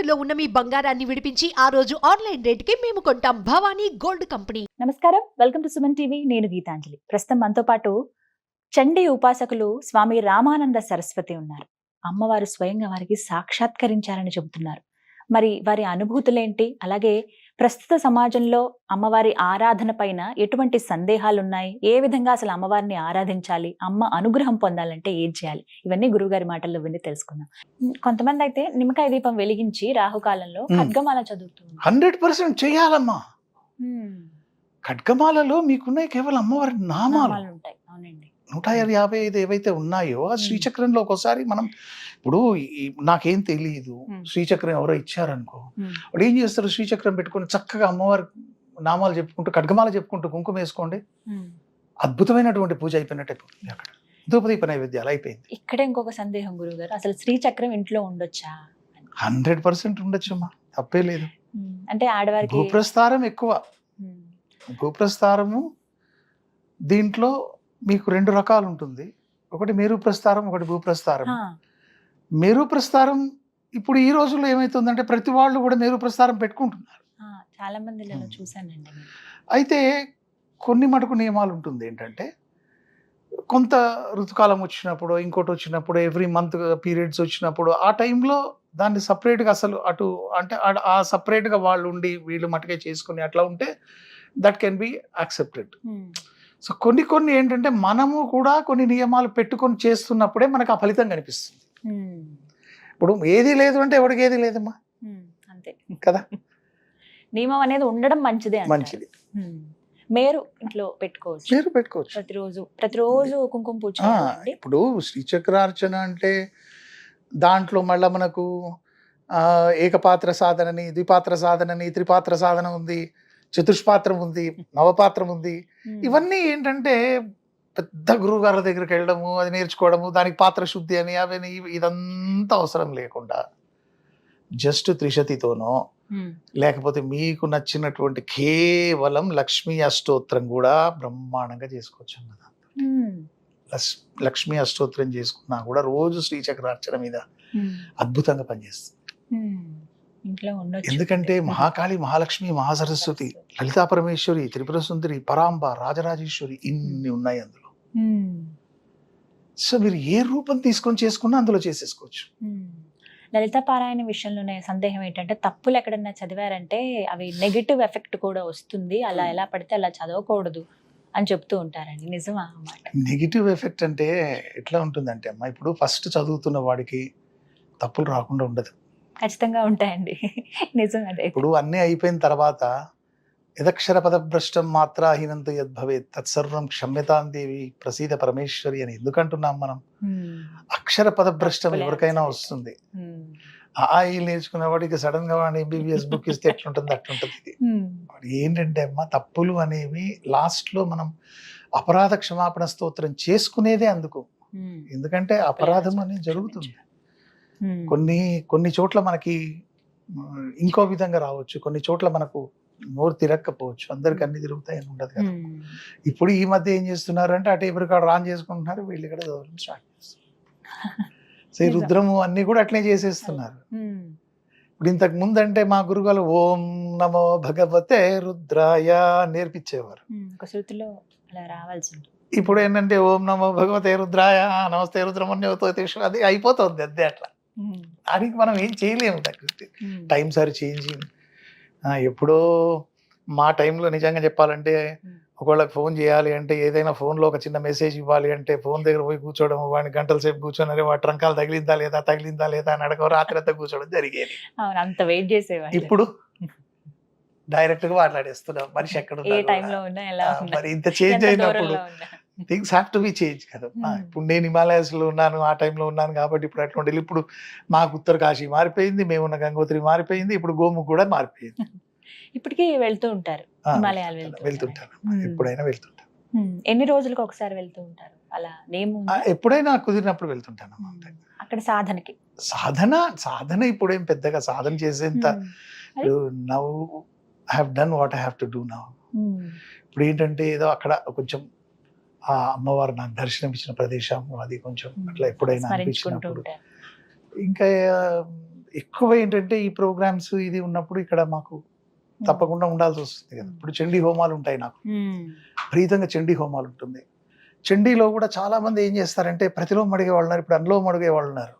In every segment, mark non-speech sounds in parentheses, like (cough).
తాకట్టులో ఉన్న మీ బంగారాన్ని విడిపించి ఆ రోజు ఆన్లైన్ రేటుకి మేము కొంటాం. Bhavani gold company. నమస్కారం. Welcome to Suman TV. నేను గీతాంజలి. ప్రస్తుతం మనతో పాటు చండీ ఉపాసకులు స్వామి రామానంద సరస్వతి ఉన్నారు. అమ్మవారు స్వయంగా వారికి సాక్షాత్కరించారని చెబుతున్నారు. మరి వారి అనుభూతులేంటి? అలాగే ప్రస్తుత సమాజంలో అమ్మవారి ఆరాధన పైన ఎటువంటి సందేహాలు ఉన్నాయి ఏ విధంగా అసలు అమ్మవారిని ఆరాధించాలి? అమ్మ అనుగ్రహం పొందాలంటే ఏం చేయాలి? ఇవన్నీ గురువుగారి మాటల్లో విని తెలుసుకుందాం. కొంతమంది అయితే నిమ్మకాయ దీపం వెలిగించి రాహుకాలంలో. ఖడ్గమాల చదువుతున్నారు. హండ్రెడ్ పర్సెంట్ చేయాలమ్మా. ఖడ్గమాలలో మీకున్నాయి కేవలం అమ్మవారి నామాలు. ఉంటాయి అవునండి. నూట యాభై ఐదు ఏవైతే ఉన్నాయో ఆ. శ్రీచక్రంలో ఒకసారి మనం ఇప్పుడు నాకేం తెలియదు. శ్రీచక్రం ఎవరో ఇచ్చారనుకో. వాడు ఏం చేస్తారు శ్రీచక్రం పెట్టుకొని చక్కగా అమ్మవారి నామాలు చెప్పుకుంటూ ఖడ్గమాల చెప్పుకుంటూ కుంకుమ వేసుకోండి. అద్భుతమైనటువంటి పూజ అయిపోయినట్టు అయిపోతుంది అక్కడ. ధూపదీప నైవేద్యాలు అయిపోయింది. ఇక్కడే ఇంకొక సందేహం గురువుగారు అసలు శ్రీచక్రం ఇంట్లో ఉండొచ్చా హండ్రెడ్ పర్సెంట్ ఉండొచ్చమ్మా. తప్పే లేదు. అంటే ఆడవారికి భూప్రస్థారం ఎక్కువ. ఉమ్, భూప్రస్థారము దీంట్లో మీకు రెండు రకాలు ఉంటుంది. ఒకటి మేరు ప్రస్థారం ఒకటి భూప్రస్థారం. మేరు ప్రస్థారం ఇప్పుడు ఈ రోజుల్లో ఏమవుతుందంటే ప్రతి వాళ్ళు కూడా మేరు ప్రస్థారం పెట్టుకుంటున్నారు చాలా మంది ఇలా ఉమ్. చూసానండి నేను. అయితే కొన్ని మటుకు నియమాలు ఉంటుంది ఏంటంటే కొంత ఋతుకాలం వచ్చినప్పుడు ఇంకోటి వచ్చినప్పుడు ఎవ్రీ మంత్ పీరియడ్స్ వచ్చినప్పుడు ఆ టైంలో దాన్ని సపరేట్గా అసలు అటు అంటే ఆ- ఆ సపరేట్గా వాళ్ళు ఉండి వీళ్ళు మటుకే చేసుకుని అట్లా ఉంటే that can be accepted so కొన్ని కొన్ని ఏంటంటే మనము కూడా కొన్ని నియమాలు పెట్టుకొని చేస్తున్నప్పుడే మనకు ఆ ఫలితం కనిపిస్తుంది ఇప్పుడు ఏది లేదు అంటే ఎవరికి ఏది లేదమ్మా? అంతే. కదా? నియమం అనేది ఉండడం మంచిదే. మంచిది. మేరు ఇంట్లో పెట్టుకోవచ్చు. మీరు పెట్టుకోవచ్చు. ప్రతిరోజు ప్రతిరోజు కుంకుమ పూజ. ఇప్పుడు శ్రీచక్రార్చన అంటే దాంట్లో మళ్ళా మనకు ఆ, ఏకపాత్ర సాధనని ద్విపాత్ర సాధనని త్రిపాత్ర సాధన ఉంది చతుష్పాత్రం ఉంది నవపాత్రం ఉంది. ఇవన్నీ ఏంటంటే పెద్ద గురువు గారి దగ్గరికి వెళ్ళడము అది నేర్చుకోవడము దానికి పాత్ర శుద్ధి అని అవని ఇదంతా అవసరం లేకుండా జస్ట్ త్రిశతితోనో లేకపోతే మీకు నచ్చినటువంటి కేవలం లక్ష్మీ అష్టోత్తరం కూడా బ్రహ్మాండంగా చేసుకోవచ్చు అన్నది లక్ష్మీ అష్టోత్తరం చేసుకున్నా కూడా రోజు శ్రీచక్రార్చన మీద అద్భుతంగా పనిచేస్తుంది. ఎందుకంటే మహాకాళి మహాలక్ష్మి మహాసరస్వతి లలితా పరమేశ్వరి త్రిపుర సుందరి పరాంబ రాజరాజేశ్వరి ఇన్ని ఉన్నాయి అందులో. సో మీరు ఏ రూపం తీసుకొని చేసుకున్నా అందులో చేసేసుకోవచ్చు. ఉమ్. లలిత పారాయణ విషయంలోనే సందేహం ఏంటంటే తప్పులు ఎక్కడన్నా చదివారంటే అవి నెగిటివ్ ఎఫెక్ట్ కూడా వస్తుంది. అలా ఎలా పడితే అలా చదవకూడదు అని చెప్తూ ఉంటారండి. నిజమా అన్నమాట నెగిటివ్ ఎఫెక్ట్ అంటే ఎట్లా ఉంటుందంటే అమ్మా ఇప్పుడు ఫస్ట్ చదువుతున్న వాడికి తప్పులు రాకుండా ఉండదు. ఖచ్చితంగా ఉంటాయండి. (laughs) నిజం అదే ఇప్పుడు అన్నీ అయిపోయిన తర్వాత యదక్షర పదభ్రష్టం మాత్రాహీనంతో యద్భవేత్ తత్సర్వం క్షమ్యతాం దేవి ప్రసీద పరమేశ్వరి అని ఎందుకంటున్నాం మనం? అక్షర పదభ్రష్టం ఎవరికైనా వస్తుంది. ఆ ఈ నేర్చుకున్న వాడికి సడన్గా వాడి ఎంబీబీఎస్ బుక్ ఇస్తే ఎట్లుంటుంది? అట్లుంటుంది ఏంటంటే అమ్మా తప్పులు అనేవి లాస్ట్లో మనం అపరాధ క్షమాపణ స్తోత్రం చేసుకునేదే అందుకు. ఎందుకంటే అపరాధం అనేది జరుగుతుంది. కొన్ని కొన్ని చోట్ల మనకి ఇంకో విధంగా రావచ్చు. కొన్ని చోట్ల మనకు నోరు తిరగకపోవచ్చు అందరికి అన్ని తిరుగుతాయని ఉండదు కదా. ఇప్పుడు ఈ మధ్య ఏం చేస్తున్నారు అంటే అటు ఎవరి కాడ రాన్ చేసుకుంటున్నారు వీళ్ళు ఇక్కడ చదవడం స్టార్ట్ చేస్తున్నారు. సో ఈ నిజం. రుద్రము అన్ని కూడా అట్లే చేసేస్తున్నారు. ఇప్పుడు ఇంతకు ముందు అంటే మా గురుగారు ఓం నమో భగవతే రుద్రాయ నేర్పించేవారు. ఇప్పుడు ఏంటంటే ఓం నమో భగవతే రుద్రాయ నమస్తే రుద్రమణ్యవతో అది అయిపోతుంది అంతే అట్లా. దానికి మనం ఏం చేయలేము. ఉమ్, టైం సారి చేంజ్ ఎప్పుడో మా టైంలో నిజంగా చెప్పాలంటే. ఒకళ్ళకి ఫోన్ చేయాలి అంటే ఏదైనా ఫోన్లో ఒక చిన్న మెసేజ్ ఇవ్వాలి అంటే ఫోన్ దగ్గర పోయి కూర్చోవడం వాడిని గంటల సేపు కూర్చొని వాటి ట్రంకాలు తగిలిందా లేదా తగిలిందా లేదా అని అడగ రాత్రి అంతా కూర్చోవడం జరిగేది. అంత వెయిట్ ఇప్పుడు డైరెక్ట్గా మాట్లాడేస్తున్నాం. మనిషి ఎక్కడ మరి ఇంత చేంజ్ అయినప్పుడు things have to be change కదా. ఇప్పుడు నేను హిమాలయాస్లో ఉన్నాను ఆ టైంలో ఉన్నాను కాబట్టి ఇప్పుడు అట్లా ఉండాలి ఇప్పుడు మాకు ఉత్తర కాశీ మారిపోయింది మేమున్న గంగోత్రి మారిపోయింది ఇప్పుడు గోము కూడా మారిపోయింది. (laughs) ఇప్పటికీ వెళ్తూ ఉంటారు హిమాలయాలు వెళ్తుంటాను. ఎప్పుడైనా వెళ్తుంటాను ఉమ్, ఎన్ని రోజులకు ఒకసారి వెళ్తూ ఉంటారు? అలా నేమ్ ఎప్పుడైనా కుదిరినప్పుడు వెళ్తుంటాను. అక్కడ సాధనకి. సాధన సాధన ఇప్పుడేం పెద్దగా సాధన చేసేంత now have done what I have to do now ఇప్పుడు ఏంటంటే ఏదో అక్కడ కొంచెం ఆ అమ్మవారు నాకు దర్శనం ఇచ్చిన ప్రదేశం అది కొంచెం. అట్లా ఎప్పుడైనా అనిపించినప్పుడు ఇంకా ఎక్కువ ఏంటంటే ఈ ప్రోగ్రామ్స్ ఇది ఉన్నప్పుడు ఇక్కడ మాకు తప్పకుండా ఉండాల్సి వస్తుంది కదా ఇప్పుడు చండీ హోమాలు ఉంటాయి నాకు ఉమ్. విపరీతంగా చండీ హోమాలు ఉంటుంది చండీలో కూడా చాలా మంది ఏం చేస్తారంటే ప్రతిలోమం అడిగే వాళ్ళు ఉన్నారు ఇప్పుడు అనులోమం అడిగే వాళ్ళు ఉన్నారు.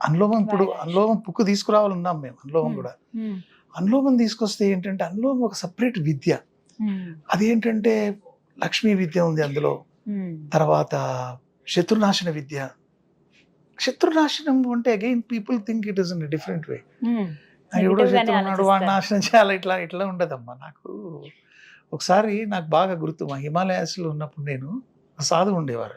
అనులోమం ఇప్పుడు. అనులోమం పుక్కు తీసుకురావాలి ఉన్నాం మేము అనులోమం. కూడా. అనులోమం తీసుకొస్తే ఏంటంటే అనులోమం ఒక సపరేట్ విద్య. అదేంటంటే లక్ష్మీ విద్య ఉంది అందులో. తర్వాత శత్రునాశన విద్య శత్రునాశనం అంటే again people think it is in different way. ఎవడో శత్రువు ఉన్నాడు ఆలోచిస్తారు. నాశనం చేయాలి ఇట్లా ఇట్లా ఉండదమ్మా నాకు ఒకసారి నాకు బాగా గుర్తు మా హిమాలయాస్లో ఉన్నప్పుడు నేను సాధువు ఉండేవారు.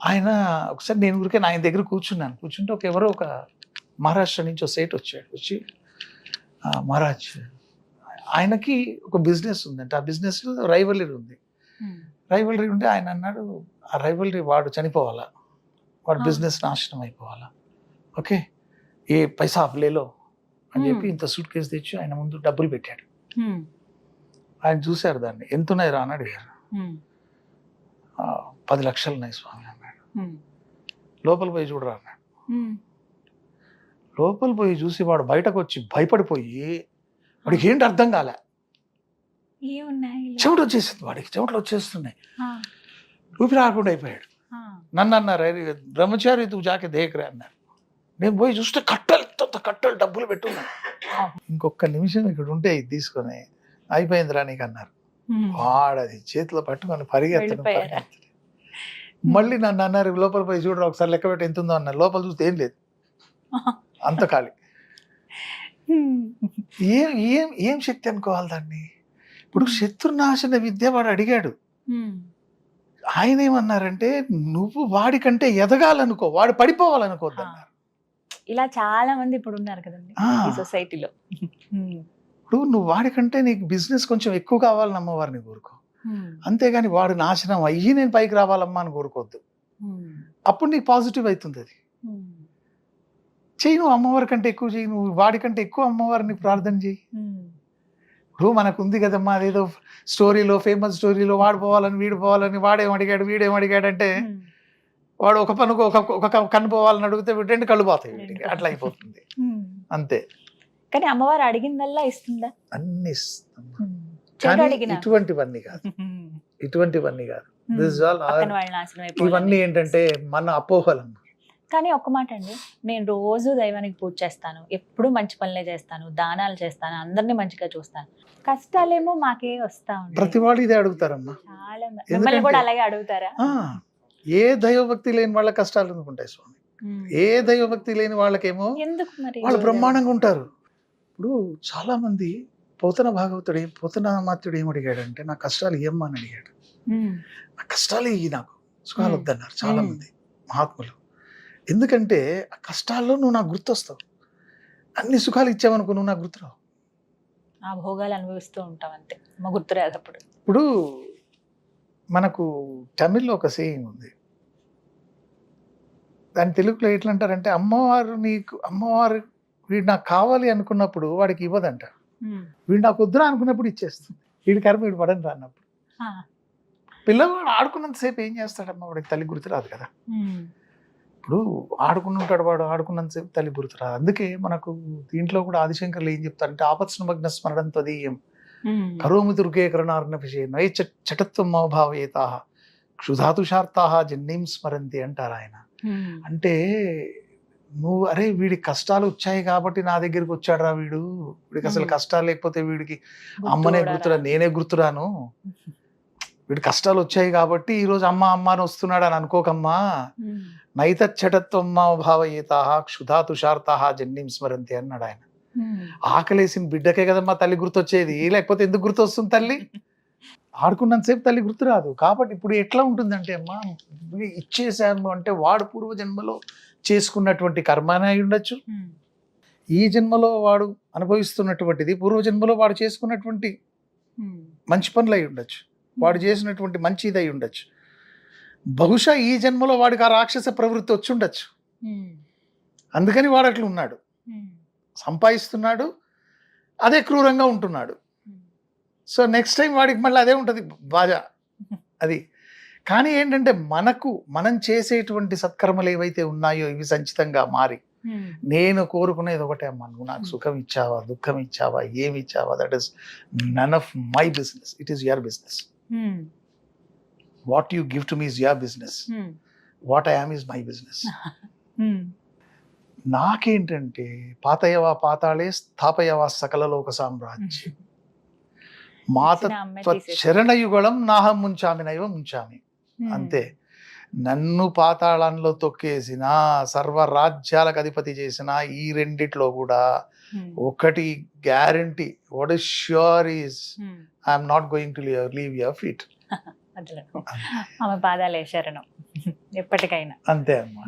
ఆయన ఒకసారి నేను ఊరికే ఆయన దగ్గర కూర్చున్నాను కూర్చుంటే ఒక ఎవరో ఒక మహారాష్ట్ర నుంచి ఒక సేట్ వచ్చాడు వచ్చి "ఆ, మహారాజ్ ఆయనకి ఒక బిజినెస్ ఉందంట ఆ బిజినెస్ రైవలరీ ఉంది. రైవలరీ ఉంటే ఆయన అన్నాడు ఆ రైవలరీ వాడు చనిపోవాలా? వాడు. బిజినెస్ నాశనం అయిపోవాలా? ఓకే ఏ పైసా లేలో అని చెప్పి. ఇంత సూట్ కేసు తెచ్చి ఆయన ముందు డబ్బులు పెట్టాడు. ఆయన చూశారు దాన్ని. ఎంత ఉన్నాయి రా? అని అడిగారు ఉమ్. "ఆ, పది లక్షలు ఉన్నాయి స్వామి అన్నాడు. లోపల పోయి చూడరా అన్నాడు. లోపల పోయి చూసి వాడు బయటకు వచ్చి భయపడిపోయి వాడికి ఏంటి అర్థం కాలే? చెమట వచ్చేసింది వాడికి. చెమటలు వచ్చేస్తున్నాయి. ఊపిరి ఆకుండా అయిపోయాడు. నన్ను అన్నారు "అరే, బ్రహ్మచారి తూ జాకే దేకరే? అన్నారు. నేను పోయి చూస్తే కట్టలు ఇంత కట్టలు డబ్బులు పెట్టున్నాను ఇంకొక నిమిషం ఇక్కడ ఉంటే ఇది తీసుకొని అయిపోయిందిరా నీకు అన్నారు. వాడది చేతిలో పట్టుకొని పరిగెత్తను వెళ్ళిపోయారా? పరిగెత్తను. మళ్ళీ నన్ను అన్నారు లోపల పోయి చూడరా ఒకసారి లెక్క పెట్టి ఎంత ఉందో అన్నారు. లోపల చూస్తే ఏం లేదు. అంత ఖాళీ. ఏం ఏం ఏం శక్తి అనుకోవాలి దాన్ని? ఇప్పుడు శత్రునాశన విద్య వాడు అడిగాడు. ఆయన ఏమన్నారంటే నువ్వు వాడికంటే ఎదగాలనుకో వాడు పడిపోవాలనుకోవద్దు అన్నారు ఇలా చాలా మంది ఇప్పుడు ఉన్నారు కదండి సొసైటీలో. ఇప్పుడు నువ్వు వాడికంటే నీకు బిజినెస్ కొంచెం ఎక్కువ కావాలని అమ్మవారిని కోరుకో. అంతేగాని వాడు నాశనం అయ్యి నేను పైకి రావాలమ్మా అని కోరుకోవద్దు. అప్పుడు నీకు పాజిటివ్ అవుతుంది అది. చెయ్యి నువ్వు అమ్మవారి కంటే ఎక్కువ చెయ్యి నువ్వు వాడికంటే ఎక్కువ అమ్మవారిని ప్రార్థన చెయ్యి. ఇప్పుడు మనకు ఉంది కదమ్మా అదేదో స్టోరీలో ఫేమస్ స్టోరీలో వాడు పోవాలని వీడు పోవాలని వాడేం అడిగాడు వీడేం అడిగాడు అంటే ఉమ్. వాడు ఒక పనుకు ఒక ఒక కన్ను పోవాలని అడిగితే రెండు కళ్ళు పోతాయి వీడికి. అట్లా అయిపోతుంది. అంతే. కానీ అమ్మవారు అడిగిందల్లా ఇస్తుందా? అన్ని ఇటువంటివన్నీ కాదు. ఇటువంటివన్నీ కాదు. This all. ఇవన్నీ ఏంటంటే మన అపోహలమ్మ. కానీ ఒక్క మాట అండి నేను రోజు దైవానికి పూజ చేస్తాను. ఎప్పుడు మంచి పనులే చేస్తాను. దానాలు చేస్తాను. అందరినీ మంచిగా చూస్తాను. కష్టాలేమో మాకే వస్తా ఉంటాయి. ప్రతి వాళ్ళు ఇదే అడుగుతారమ్మా. చాలా మంది- మిమ్మల్ని కూడా అలాగే అడుగుతారా? ఆ, ఏ దైవభక్తి లేని వాళ్ళ కష్టాలు ఎందుకుంటాయి స్వామి. ఏ దైవభక్తి లేని వాళ్ళకేమో ఎందుకు మరి? వాళ్ళు బ్రహ్మాండంగా ఉంటారు. ఇప్పుడు చాలా మంది పోతన భాగవతుడు ఏం పోతన మాత్రుడు ఏం అడిగాడంటే నా కష్టాలు ఏమ్మా? అని అడిగాడు. ఉమ్. నా కష్టాలు ఇవి నాకు. సుఖాలు. వద్దన్నారు చాలా. మంది మహాత్ములు. ఎందుకంటే ఆ కష్టాల్లో నువ్వు నాకు గుర్తొస్తావు. అన్ని సుఖాలు ఇచ్చావనుకో నువ్వు నాకు గుర్తురావు. ఆ భోగాలు అనుభవిస్తూ ఉంటాం అంతే. మా గుర్తురాదు అప్పుడు ఇప్పుడు మనకు తమిళ్ళో ఒక సేయింగ్ ఉంది. దాని తెలుగులో ఎట్లా అంటారంటే అమ్మవారు నీకు అమ్మవారు వీడు నాకు కావాలి అనుకున్నప్పుడు వాడికి ఇవ్వదంట. వీడు నాకు వద్దురా అనుకున్నప్పుడు ఇచ్చేస్తుంది. వీడి కర్మ వీడు పడని రాన్నప్పుడు ఆ. పిల్లవాడు ఆడుకున్నంతసేపు ఏం చేస్తాడమ్మా? వాడికి తల్లి గుర్తు రాదు కదా. ఇప్పుడు ఆడుకుని ఉంటాడు వాడు ఆడుకున్నంతసేపు తల్లి గుర్తు రాదు అందుకే మనకు దీంట్లో కూడా ఆదిశంకర్లు ఏం చెప్తారంటే ఆపత్స్నమగ్న స్మరణం తదీయం. కరోమి దుర్గే కరుణార్ణపిషే నై చ చటత్వం భావయేతా క్షుధాతుషార్తా జన్మీం స్మరంతి అంటారు ఆయన. అంటే నువ్వు అరే వీడి కష్టాలు వచ్చాయి కాబట్టి నా దగ్గరికి వచ్చాడురా వీడు వీడికి అసలు. కష్టాలు లేకపోతే వీడికి అమ్మనే గుర్తురా. నేనే గుర్తురాను వీడి కష్టాలు వచ్చాయి కాబట్టి ఈ రోజు అమ్మ అమ్మ అని వస్తున్నాడు అని అనుకోకమ్మా. నైతచ్చటత్వం భావయేతా క్షుధా తుషార్తా జన్మీం స్మరంతి అన్నాడు ఆయన. ఆకలేసిన బిడ్డకే కదమ్మా తల్లి గుర్తొచ్చేది. లేకపోతే ఎందుకు గుర్తొస్తుంది తల్లి? ఆడుకున్నంతసేపు తల్లి గుర్తురాదు కాబట్టి ఇప్పుడు ఎట్లా ఉంటుందంటే అమ్మా ఇచ్చేసాము అంటే వాడు పూర్వజన్మలో చేసుకున్నటువంటి కర్మనే అయి ఉండొచ్చు. ఈ జన్మలో వాడు అనుభవిస్తున్నటువంటిది పూర్వజన్మలో వాడు చేసుకున్నటువంటి. మంచి పనులు అయి ఉండొచ్చు. వాడు చేసినటువంటి మంచిది అయి ఉండొచ్చు. బహుశా ఈ జన్మలో వాడికి ఆ రాక్షస ప్రవృత్తి వచ్చి ఉండొచ్చు. అందుకని వాడు అట్లా ఉన్నాడు. సంపాదిస్తున్నాడు. అదే క్రూరంగా ఉంటున్నాడు. సో నెక్స్ట్ టైం వాడికి మళ్ళీ అదే ఉంటుంది బాజా (laughs) అది. కానీ ఏంటంటే మనకు మనం చేసేటువంటి సత్కర్మలు ఏవైతే ఉన్నాయో ఇవి సంచితంగా మారి నేను కోరుకునేది ఒకటే అమ్మా. నువ్వు నాకు. సుఖం ఇచ్చావా దుఃఖం ఇచ్చావా ఏమి ఇచ్చావా that is none of my business it is your business what you give to me is your business what I am is my business నాకేంటంటే పాతయవా పాతాళే స్థాపయవా సకల లోక సామ్రాజ్యం. (laughs) మాత ఇచ్చిన అమ్మే తీసేసి. చరణయుగళం నాహం ముంచామి నైవ ముంచామి. ఉమ్, అంతే. నన్ను పాతాళంలో తొక్కేసిన సర్వ రాజ్యాలకు అధిపతి చేసిన ఈ రెండిట్లో కూడా ఉమ్, ఒకటి guarantee what is sure is I'm not going to leave your feet (laughs) అట్లా. ఆమె పాదాలే శరణం ఎప్పటికైనా. అంతే అమ్మా.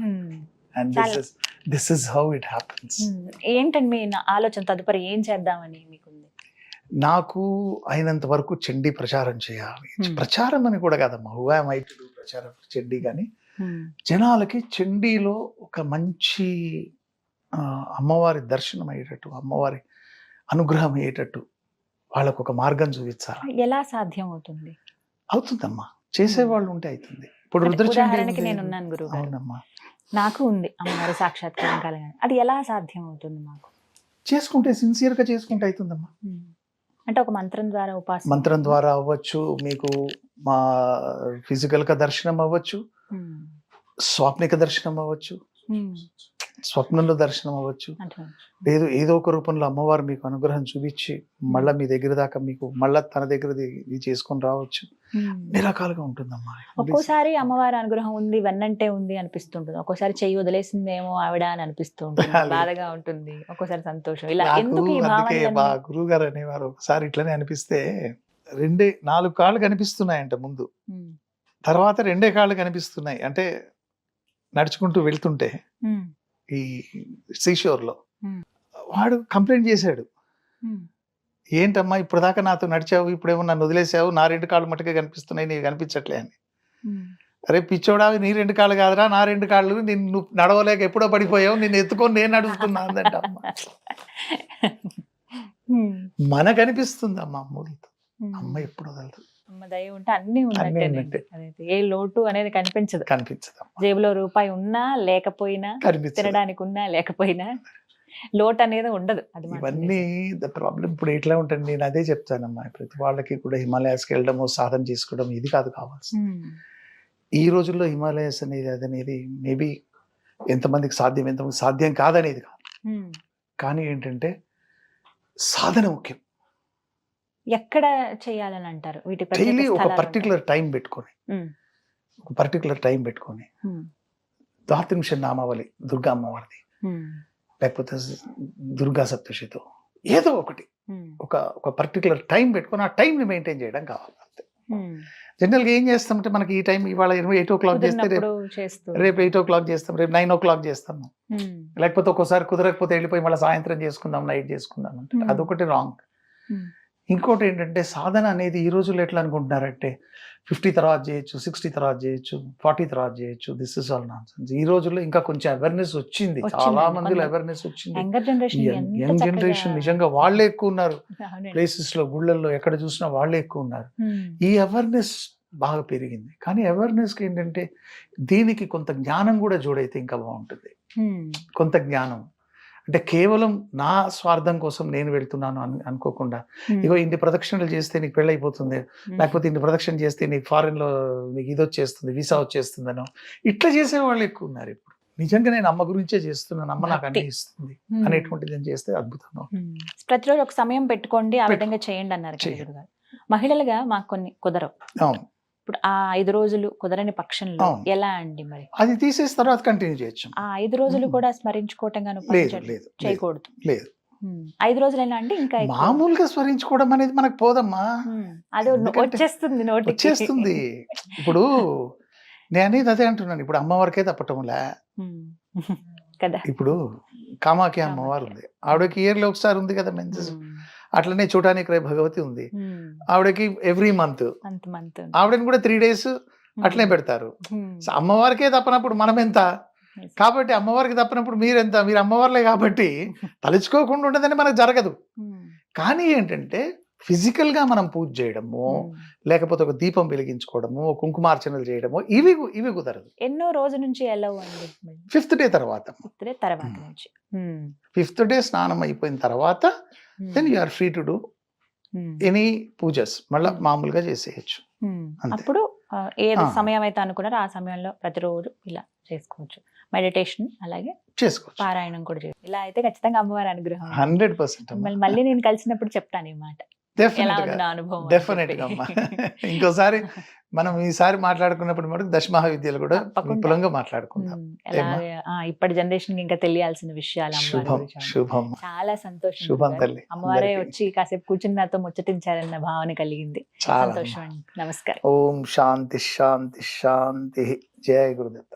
And this is this is how it happens ఏంటండి మీ నా- ఆలోచన తదుపరి ఏం చేద్దామని మీకుంది? నాకు అయినంత వరకు చెండి ప్రచారం చేయాలి. ప్రచారం అని కూడా కాదమ్మా. హూ ఐ మైట్ డూ ప్రచారం చెండి కానీ జనాలకి చెండీలో ఒక మంచి అమ్మవారి దర్శనం అయ్యేటట్టు అమ్మవారి అనుగ్రహం అయ్యేటట్టు వాళ్ళకు ఒక మార్గం చూపించాలి ఎలా సాధ్యం అవుతుంది అవుతుందమ్మా. చేసేవాళ్ళు ఉంటే అవుతుంది ఇప్పుడు రుద్రచండీ. నేను ఉన్నాను గురువు గారు. అవునమ్మా. నాకు ఉంది అమ్మవారి సాక్షాత్కారం కలగాలి అది ఎలా సాధ్యం అవుతుంది మాకు? చేసుకుంటే సిన్సియర్గా చేసుకుంటే అవుతుందమ్మా. అంటే ఒక మంత్రం ద్వారా ఉపాసన. మంత్రం ద్వారా అవ్వచ్చు మీకు మా ఫిజికల్గా దర్శనం అవ్వచ్చు స్వాప్నిక దర్శనం అవ్వచ్చు స్వప్నంలో దర్శనం అవ్వచ్చు. లేదు ఏదో ఒక రూపంలో అమ్మవారు మీకు అనుగ్రహం చూపించి మళ్ళా మీ దగ్గర దాకా మీకు మళ్ళా తన దగ్గరది ఇది చేసుకొని రావచ్చు. అన్ని రకాలుగా ఉంటుందమ్మా. ఒక్కోసారి అమ్మవారి అనుగ్రహం ఉంది వెన్నంటే ఉంది అనిపిస్తుంటుంది. ఒక్కోసారి చెయ్యి వదిలేసిందేమో ఆవిడ అని అనిపిస్తూ ఉంటుంది లేదు. (laughs) బాధగా ఉంటుంది. ఒక్కోసారి సంతోషం. ఇలా ఎందుకు మా గురువు గారు అనేవారు ఒకసారి ఇట్లనే అనిపిస్తే రెండే నాలుగు కాళ్ళు కనిపిస్తున్నాయంట ముందు. తర్వాత రెండే కాళ్ళు కనిపిస్తున్నాయి. అంటే నడుచుకుంటూ వెళ్తుంటే ఈ సీషోర్లో Hmm. వాడు కంప్లైంట్ చేశాడు. ఏంటమ్మా ఇప్పుడు దాకా నాతో నడిచావు ఇప్పుడేమో నన్ను వదిలేసావు నా రెండు కాళ్ళు మట్టుగా కనిపిస్తున్నాయి నీకు కనిపించట్లే అని. అరే పిచ్చోడా నీ రెండు కాళ్ళు కాదురా నా రెండు కాళ్ళు నిన్ను నడవలేక ఎప్పుడో పడిపోయావు నిన్ను ఎత్తుకొని నేను నడుస్తున్నా అందంట అమ్మ. మనకు అనిపిస్తుంది అమ్మ అమ్మూరితో అమ్మ ఎప్పుడు వదలదు. అమ్మ దయ ఉంటే అన్ని ఉన్నట్టే ఏ లోటు అనేది కనిపించదు. కనిపించదు జేబులో రూపాయి ఉన్నా లేకపోయినా తినడానికి ఉన్నా లేకపోయినా లోటు అనేది ఉండదు అది ఇవన్నీ ద ప్రాబ్లం ఇప్పుడు ఎట్లా ఉంటుంది. నేను అదే చెప్తానమ్మా. ప్రతి వాళ్ళకి కూడా హిమాలయాస్కి వెళ్ళడము సాధన చేసుకోవడం ఇది కాదు కావాల్సింది. నిజం. ఈ రోజుల్లో హిమాలయస్ అనేది అది అనేది మేబీ ఎంతమందికి సాధ్యం ఎంతమందికి సాధ్యం కాదనేది కాదు. కానీ ఏంటంటే సాధన ముఖ్యం. ఎక్కడ చేయాలని అంటారు వీటి డైలీ ఒక పర్టికులర్ టైం పెట్టుకొని. ఒక పర్టికులర్ టైం పెట్టుకొని. ఉమ్. ద్వాత్రింశ నామావళి దుర్గా అమ్మవారిది. లేకపోతే దుర్గా సప్తశితో ఏదో ఒకటి. ఒక ఒక పర్టికులర్ టైం పెట్టుకొని ఆ టైంని మెయింటైన్ చేయడం కావాలి అంతే. జనరల్గా ఏం చేస్తామంటే మనకి ఈ టైం ఇవాళ ఇరవై ఎయిట్ ఓ క్లాక్ చేస్తే రేపు రేపు ఎయిట్ ఓ క్లాక్ చేస్తాం రేపు నైన్ ఓ క్లాక్ చేస్తాము. లేకపోతే ఒక్కోసారి కుదరకపోతే వెళ్ళిపోయి మళ్ళీ సాయంత్రం చేసుకుందాం నైట్ చేసుకుందాం అంటే. అదొకటి రాంగ్. ఇంకోటి ఏంటంటే సాధన అనేది ఈ రోజుల్లో ఎట్లా అనుకుంటున్నారంటే ఫిఫ్టీ తర్వాత చేయొచ్చు సిక్స్టీ తర్వాత చేయొచ్చు ఫార్టీ తర్వాత చేయొచ్చు. దిస్ ఇస్ ఆల్ నాన్ ఈ రోజుల్లో ఇంకా కొంచెం అవేర్నెస్ వచ్చింది. చాలా మందిలో అవేర్నెస్ వచ్చింది. యంగ్ జనరేషన్ నిజంగా వాళ్ళే ఎక్కువ ఉన్నారు. ప్లేసెస్లో గుళ్ళల్లో ఎక్కడ చూసినా వాళ్ళే ఎక్కువ ఉన్నారు. ఈ అవేర్నెస్ బాగా పెరిగింది. కానీ అవేర్నెస్కి ఏంటంటే దీనికి కొంత జ్ఞానం కూడా జోడైతే ఇంకా బాగుంటుంది. కొంత జ్ఞానం. అంటే కేవలం నా స్వార్థం కోసం నేను వెళ్తున్నాను అని అనుకోకుండా. ఇగో ఇన్ని ప్రదక్షిణలు చేస్తే నీకు పెళ్ళి అయిపోతుంది ఉమ్. లేకపోతే ఇన్ని ప్రదక్షిణ చేస్తే నీకు ఫారెన్లో నీకు ఇది వచ్చేస్తుంది వీసా వచ్చేస్తుందనో ఇట్లా చేసే వాళ్ళు ఎక్కువ ఉన్నారు ఇప్పుడు నిజంగా నేను అమ్మ గురించే చేస్తున్నాను అమ్మ నాకు అన్ని. ఇస్తుంది. అనేటువంటిది నేను చేస్తే అద్భుతంగా. ఉమ్. ప్రతిరోజు ఒక సమయం పెట్టుకోండి ఆ. విధంగా చేయండి అన్నారు. మహిళలుగా మాకు కొన్ని కుదరవు అవును ఇప్పుడు ఆ ఐదు రోజులు కుదరని పక్షంలో. ఎలా అండి మరి అది తీసేసిన తర్వాత కంటిన్యూ చేయొచ్చు ఆ ఐదు రోజులు. కూడా స్మరించుకోవటం చేయకూడదు లేదు. ఐదు రోజులైనా అండి ఇంకా? మామూలుగా స్మరించుకోవడం అనేది మనకు పోదమ్మా. అదే వచ్చేస్తుంది నోటికి వచ్చేస్తుంది ఇప్పుడు (laughs) నేను అదే అంటున్నాను ఇప్పుడు అమ్మవారికే తప్పటంలే. (laughs) కదా ఇప్పుడు కామాఖ్య అమ్మవారు ఉంది ఆవిడకి ఇయర్లీ ఒకసారి ఉంది కదా మెన్సెస్. అట్లనే చూడడానికి రేపు భగవతి ఉంది. ఆవిడకి ఎవ్రీ మంత్. ఆవిడని కూడా త్రీ డేస్ అట్లనే పెడతారు. అమ్మవారికే తప్పనప్పుడు మనం ఎంత కాబట్టి అమ్మవారికి తప్పనప్పుడు మీరెంత? మీరు అమ్మవార్లే కాబట్టి (laughs) తలుచుకోకుండా ఉండదని మనకు జరగదు. కానీ ఏంటంటే ఫిజికల్గా మనం పూజ చేయడము. లేకపోతే ఒక దీపం వెలిగించుకోవడము కుంకుమార్చనలు చేయడము ఇవి ఇవి కుదరదు. ఎన్నో రోజు నుంచి ఫిఫ్త్ డే తర్వాత. ఫిఫ్త్ డే స్నానం అయిపోయిన తర్వాత. Then you are free to do. Any pujas మళ్ళీ Hmm. మామూలుగా చేసేయచ్చు. అంతే. అప్పుడు ఏది. సమయం అయితే అనుకున్నారో ఆ సమయంలో ప్రతిరోజు ఇలా చేసుకోవచ్చు. మెడిటేషన్ అలాగే చేసుకోవచ్చు. పారాయణం కూడా చేయొచ్చు ఇలా అయితే ఖచ్చితంగా అమ్మవారి అనుగ్రహం. హండ్రెడ్ పర్సెంట్ మళ్ళీ మళ్ళీ నేను కలిసినప్పుడు చెప్తాను ఈ మాట. డెఫినెట్గా. అమ్మా. ఇంకోసారి (laughs) మనం ఈసారి మాట్లాడుకున్నప్పుడు మటుకు దశమహా విద్యలు కూడా. విపులంగా మాట్లాడుకుందాం ఇప్పటి జనరేషన్ ఇంకా తెలియాల్సిన విషయాలు శుభం. శుభం చాలా సంతోషం శుభం. తల్లి అమ్మవారే. వచ్చి కాసేపు కూర్చుని నాతో ముచ్చటించారన్న భావన కలిగింది సంతోషం నమస్కారం ఓం శాంతి శాంతి శాంతి జయ గురుదత్త